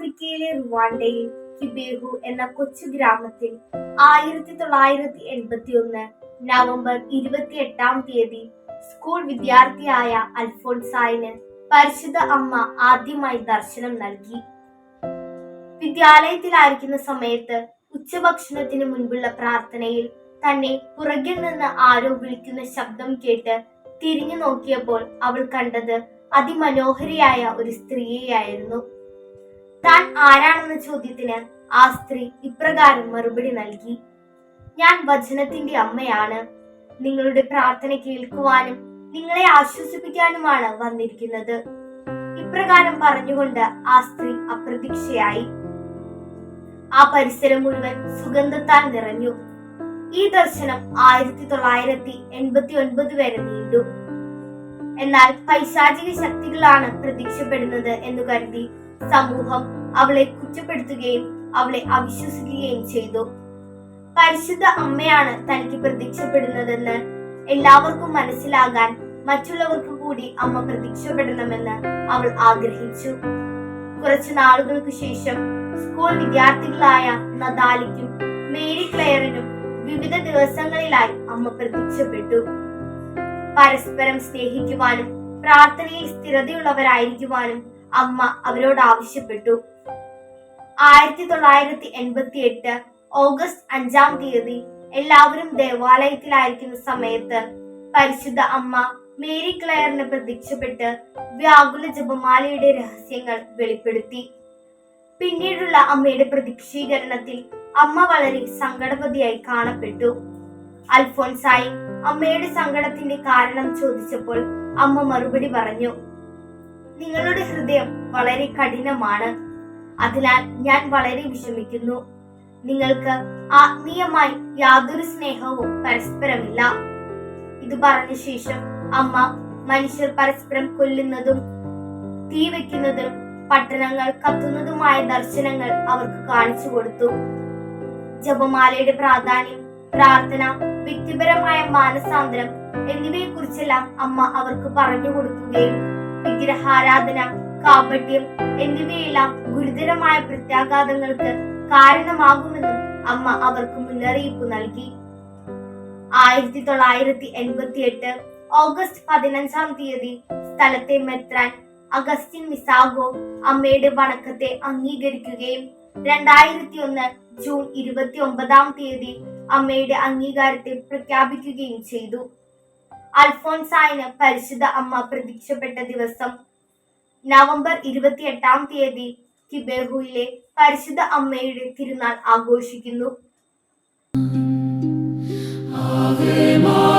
റുവാണ്ടയിൽ കിബേഹു എന്ന കൊച്ചു ഗ്രാമത്തിൽ ആയിരത്തി തൊള്ളായിരത്തി എൺപത്തി ഒന്ന് നവംബർ ഇരുപത്തി എട്ടാം തീയതി സ്കൂൾ വിദ്യാർത്ഥിയായ അൽഫോൺസായിന് പരിശുദ്ധ അമ്മ ആദ്യമായി ദർശനം നൽകി. വിദ്യാലയത്തിലായിരിക്കുന്ന സമയത്ത് ഉച്ചഭക്ഷണത്തിന് മുൻപുള്ള പ്രാർത്ഥനയിൽ തന്നെ പുറകിൽ നിന്ന് ആരോ വിളിക്കുന്ന ശബ്ദം കേട്ട് തിരിഞ്ഞു നോക്കിയപ്പോൾ അവൾ കണ്ടത് അതിമനോഹരിയായ ഒരു സ്ത്രീയെയായിരുന്നു. താൻ ആരാണെന്ന ചോദ്യത്തിന് ആ സ്ത്രീ ഇപ്രകാരം മറുപടി നൽകി. ഞാൻ വചനത്തിന്റെ അമ്മയാണ്. നിങ്ങളുടെ പ്രാർത്ഥന കേൾക്കുവാനും നിങ്ങളെ ആശ്വസിപ്പിക്കാനുമാണ് വന്നിരിക്കുന്നത് ഇപ്രകാരം പറഞ്ഞുകൊണ്ട് ആ സ്ത്രീ അപ്രതീക്ഷയായി ആ പരിസരം മുഴുവൻ സുഗന്ധത്താൽ നിറഞ്ഞു. ഈ ദർശനം ആയിരത്തി തൊള്ളായിരത്തി എൺപത്തി ഒൻപത് വരെ നീണ്ടു. എന്നാൽ പൈശാചിക ശക്തികളാണ് പ്രതീക്ഷപ്പെടുന്നത് എന്ന് കരുതി സമൂഹം അവളെ കുറ്റപ്പെടുത്തുകയും അവളെ അവിശ്വസിക്കുകയും ചെയ്തു. പരിശുദ്ധ അമ്മയാണ് തനിക്ക് പ്രത്യക്ഷപ്പെടുന്നതെന്ന് എല്ലാവർക്കും മനസ്സിലാകാൻ മറ്റുള്ളവർക്ക് കൂടി അമ്മ പ്രത്യക്ഷപ്പെടണമെന്ന് അവൾ ആഗ്രഹിച്ചു. കുറച്ചു നാളുകൾക്ക് ശേഷം സ്കൂൾ വിദ്യാർത്ഥികളായ നദാലിക്കും മേരി ക്ലെയറിനും വിവിധ ദിവസങ്ങളിലായി അമ്മ പ്രത്യക്ഷപ്പെട്ടു. പരസ്പരം സ്നേഹിക്കുവാനും പ്രാർത്ഥനയിൽ സ്ഥിരതയുള്ളവരായിരിക്കുവാനും അമ്മ അവരോട് ആവശ്യപ്പെട്ടു. ആയിരത്തി തൊള്ളായിരത്തി എൺപത്തി എട്ട് ഓഗസ്റ്റ് അഞ്ചാം തീയതി എല്ലാവരും ദേവാലയത്തിലായിരിക്കുന്ന സമയത്ത് പരിശുദ്ധ അമ്മ മേരി ക്ലെയറിന് പ്രത്യക്ഷപ്പെട്ട് വ്യാകുല ജപമാലയുടെ രഹസ്യങ്ങൾ വെളിപ്പെടുത്തി. പിന്നീടുള്ള അമ്മയുടെ പ്രതീക്ഷീകരണത്തിൽ അമ്മ വളരെ സങ്കടവതിയായി കാണപ്പെട്ടു. അൽഫോൻസായി അമ്മയുടെ സങ്കടത്തിന്റെ കാരണം ചോദിച്ചപ്പോൾ അമ്മ മറുപടി പറഞ്ഞു നിങ്ങളുടെ ഹൃദയം വളരെ കഠിനമാണ്. അതിനാൽ ഞാൻ വളരെ വിഷമിക്കുന്നു. നിങ്ങൾക്ക് ആത്മീയമായി യാതൊരു സ്നേഹവും പരസ്പരമില്ല. ഇത് പറഞ്ഞ ശേഷം അമ്മ മനുഷ്യർ പരസ്പരം കൊല്ലുന്നതും തീ വെക്കുന്നതും പട്ടണങ്ങൾ കത്തുന്നതുമായ ദർശനങ്ങൾ അവർക്ക് കാണിച്ചു കൊടുത്തു. ജപമാലയുടെ പ്രാധാന്യം പ്രാർത്ഥന വ്യക്തിപരമായ മാനസാന്തരം എന്നിവയെ കുറിച്ചെല്ലാം അമ്മ അവർക്ക് പറഞ്ഞു കൊടുക്കുകയും വിഗ്രഹാരാധന കാപട്യം എന്നിവയെല്ലാം ഗുരുതരമായ പ്രത്യാഘാതങ്ങൾക്ക് കാരണമാകുമെന്നും അമ്മ അവർക്ക് മുന്നറിയിപ്പ് നൽകി. ആയിരത്തി തൊള്ളായിരത്തി എൺപത്തി എട്ട് ഓഗസ്റ്റ് പതിനഞ്ചാം തീയതി സ്ഥലത്തെ മെത്രാൻ അഗസ്റ്റിൻ മിസാഗോ അമ്മയുടെ വണക്കത്തെ അംഗീകരിക്കുകയും രണ്ടായിരത്തി ഒന്ന് ജൂൺ ഇരുപത്തി ഒമ്പതാം തീയതി അമ്മയുടെ അംഗീകാരത്തെ പ്രഖ്യാപിക്കുകയും ചെയ്തു. അൽഫോൻസായിന് പരിശുദ്ധ അമ്മ പ്രതീക്ഷപ്പെട്ട ദിവസം നവംബർ ഇരുപത്തി എട്ടാം തീയതി കിബേഹുയിലെ പരിശുദ്ധ അമ്മയുടെ തിരുനാൾ ആഘോഷിക്കുന്നു Ave.